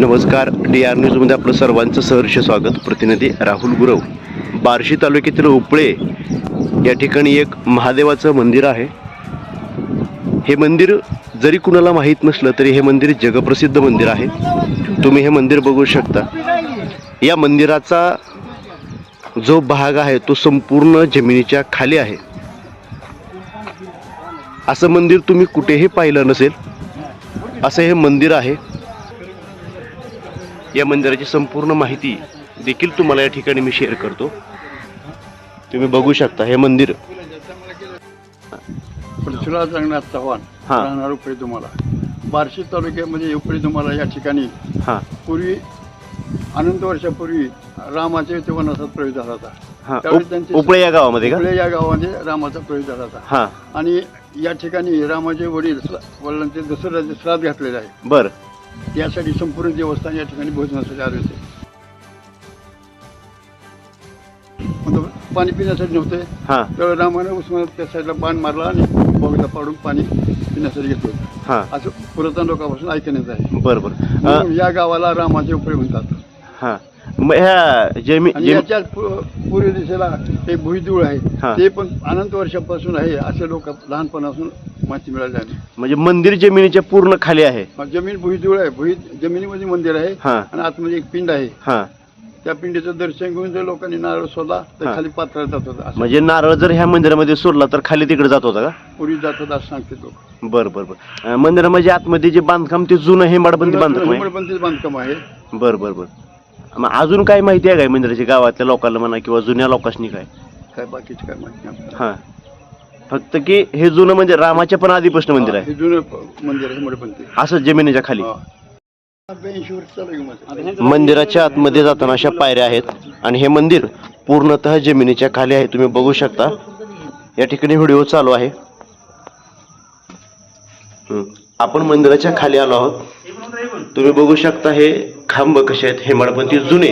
नमस्कार. D R न्यूजमध्ये आपलं सर्वांचं सहर्ष स्वागत. प्रतिनिधी राहुल गुरव. बार्शी तालुक्यातील उपळे या ठिकाणी एक महादेवाचं मंदिर आहे. हे मंदिर जरी कुणाला माहीत नसलं तरी हे मंदिर जगप्रसिद्ध मंदिर आहे. तुम्ही हे मंदिर बघू शकता. या मंदिराचा जो भाग आहे तो संपूर्ण जमिनीच्या खाली आहे. असं मंदिर तुम्ही कुठेही पाहिलं नसेल असं हे मंदिर आहे. या मंदिराची संपूर्ण माहिती देखील तुम्हाला या ठिकाणी मी शेअर करतो. तुम्ही बघू शकता हे मंदिर. पृथ्वीराज रंगनाथ चव्हाण हा. राहणार उपळे तुम्हाला. बार्शी तालुक्यामध्ये उपळे तुम्हाला या ठिकाणी हां. पूर्वी अनंत वर्षापूर्वी रामाच्या इथे वनवासात प्रवेश झाला होता. त्यावेळी उपळे या गावामध्ये उपळे या गावामध्ये रामाचा प्रवेश झाला होता. हां. आणि या ठिकाणी रामाचे वडील वडिलांचे दसऱ्याचे श्राद्ध घातलेले आहे. बरं. त्यासाठी संपूर्ण देवस्थान या ठिकाणी भोजनासाठी आले होते पाणी पिण्यासाठी नव्हते. तर रामाने उस्मानात त्या साईडला बाण मारला आणि बोगदा पाडून पाणी पिण्यासाठी घेतलं हां. असं पुरातन लोकांपासून ऐकण्यात आहे बरं बरं. अं, म्हणून या गावाला रामाचे उपयोग म्हणतात. हां. मग ह्या जमी आणि जमी याच्या पू- पूर्व दिशेला हे भुईदूळ हा. आहे ते पण अनंत वर्षापासून आहे असे लोक लहानपणापासून माहिती मिळाली आहे. म्हणजे मंदिर जमिनीच्या पूर्ण खाली आहे. मग जमीन भुईदूळ आहे भुई जमिनीमध्ये मंदिर आहे हां. आणि आतमध्ये एक पिंड आहे. हां. त्या पिंडीचं दर्शन घेऊन जर लोकांनी नारळ सोडला तर. खाली पात्र जात होतं असं. म्हणजे नारळ जर ह्या मंदिरामध्ये सोडला तर खाली तिकडे जात होता का? पूर्वी जात होतं असं सांगते लोक. बरं बरं बरं. अं, मंदिरामध्ये आतमध्ये जे बांधकाम ते जुनं हे माडबंदी बांधकाम आहे? बांधकाम आहे. बरं बरं बरं. मग अजून काय माहिती आहे काय मंदिराची गावातल्या लोकांना म्हणा किंवा जुन्या लोकांनी काय? काय बाकीचे काय माहिती नाही. हां. फक्त की हे जुनं म्हणजे रामाच्या पण आधीपासून मंदिर आहे. हे जुनं प- मंदिर आहे असं जमिनीच्या खाली. ब्याऐंशी वर्ष चालू आहे मध्ये. मंदिराच्या आतमध्ये जाताना अशा पायऱ्या आहेत आणि हे मंदिर पूर्णतः जमिनीच्या खाली आहे. तुम्ही बघू शकता. या ठिकाणी व्हिडिओ चालू आहे. आपण मंदिराच्या खाली आलो आहोत. तुम्ही बघू शकता हे खांब कसे आहेत हेमाडपंथी जुने.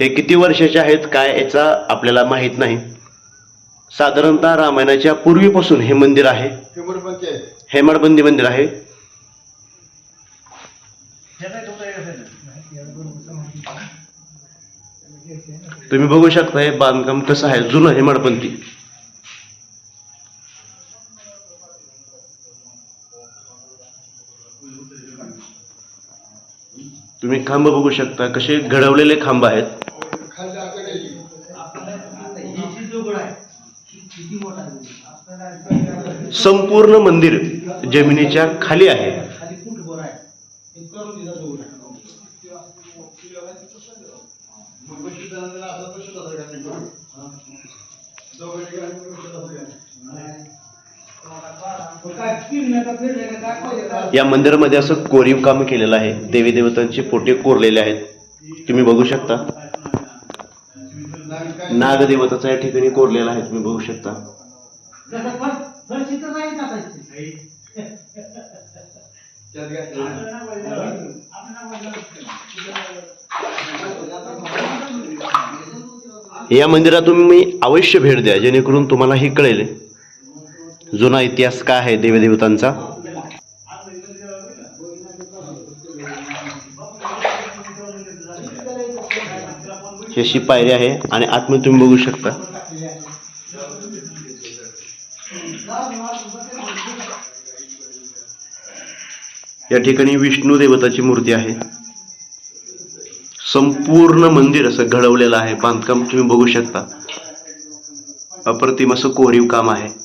हे किती वर्षाचे आहेत काय याचा आपल्याला माहीत नाही. साधारणतः रामायणाच्या पूर्वीपासून हे मंदिर आहे. हे हेमाडबंदी मंदिर आहे. तुम्ही बघू शकता हे बांधकाम कसं आहे जुनं हेमाडपंथी तुम्ही खांब बघू शकता कसे घडवलेले खांब आहेत. संपूर्ण मंदिर जमिनीच्या खाली आहे. या मंदिरामध्ये असं कोरीव काम केलेलं आहे. देवी देवतांची पोटे कोरलेले आहेत. तुम्ही बघू शकता. नागदेवताचा या ठिकाणी कोरलेला आहे. तुम्ही बघू शकता. या मंदिरात तुम्ही अवश्य भेट द्या. जेणेकरून तुम्हाला हे कळेल. जुना इतिहास काय आहे देवदेवतांचा? ही अशी पायरी आहे आणि आतमध्ये तुम्ही बघू शकता. या ठिकाणी विष्णू देवताची मूर्ती आहे. संपूर्ण मंदिर असं घडवलेलं आहे. बांधकाम तुम्ही बघू शकता. अप्रतिम असं कोरीव काम आहे.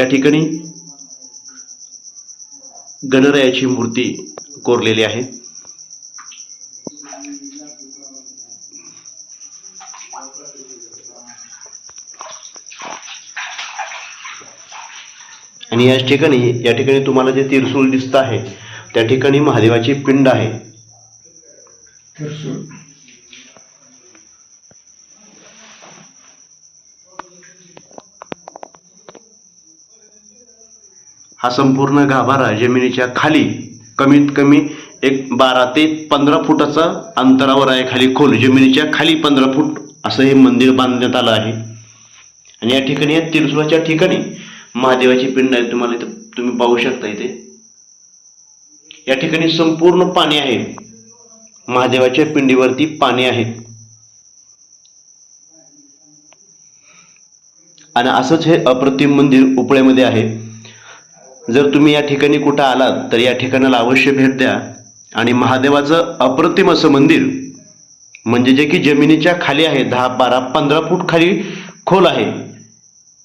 या ठिकाणी गणरायाची मूर्ती कोरलेली आहे. आणि या ठिकाणी या ठिकाणी तुम्हाला जे तिरसूल दिसत आहे त्या ठिकाणी महादेवाची पिंड आहे. हा संपूर्ण गाभारा जमिनीच्या खाली कमीत कमी एक बारा ते पंधरा फुटाचा अंतरावर आहे खाली खोल जमिनीच्या खाली पंधरा फूट असं हे मंदिर बांधण्यात आलं आहे. आणि या ठिकाणी या तिरसुलाच्या ठिकाणी महादेवाची पिंड आहे तुम्हाला इथं तुम्ही पाहू शकता इथे. या ठिकाणी संपूर्ण पाणी आहे. महादेवाच्या पिंडीवरती पाणी आहे. आणि असंच हे अप्रतिम मंदिर उपळेमध्ये आहे. जर तुम्ही या ठिकाणी कुठं आलात तर या ठिकाणाला अवश्य भेट द्या. आणि महादेवाचं अप्रतिम असं मंदिर म्हणजे जे की जमिनीच्या खाली आहे दहा बारा पंधरा फूट खाली खोल आहे.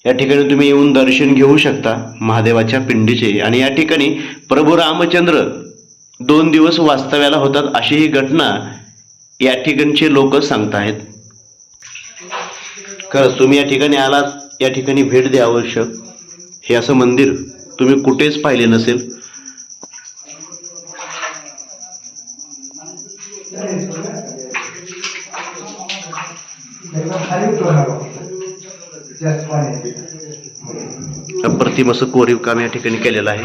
या ठिकाणी तुम्ही येऊन दर्शन घेऊ शकता महादेवाच्या पिंडीचे. आणि या ठिकाणी प्रभू रामचंद्र दोन दिवस वास्तव्याला होतात अशी ही घटना या ठिकाणचे लोक सांगतायत खरंच तुम्ही या ठिकाणी आलात या ठिकाणी भेट द्या अवश्य. हे असं मंदिर. तुम्ही कुठेच पाहिले नसेल. अप्रतिम असं कोरीव काम या ठिकाणी केलेलं आहे.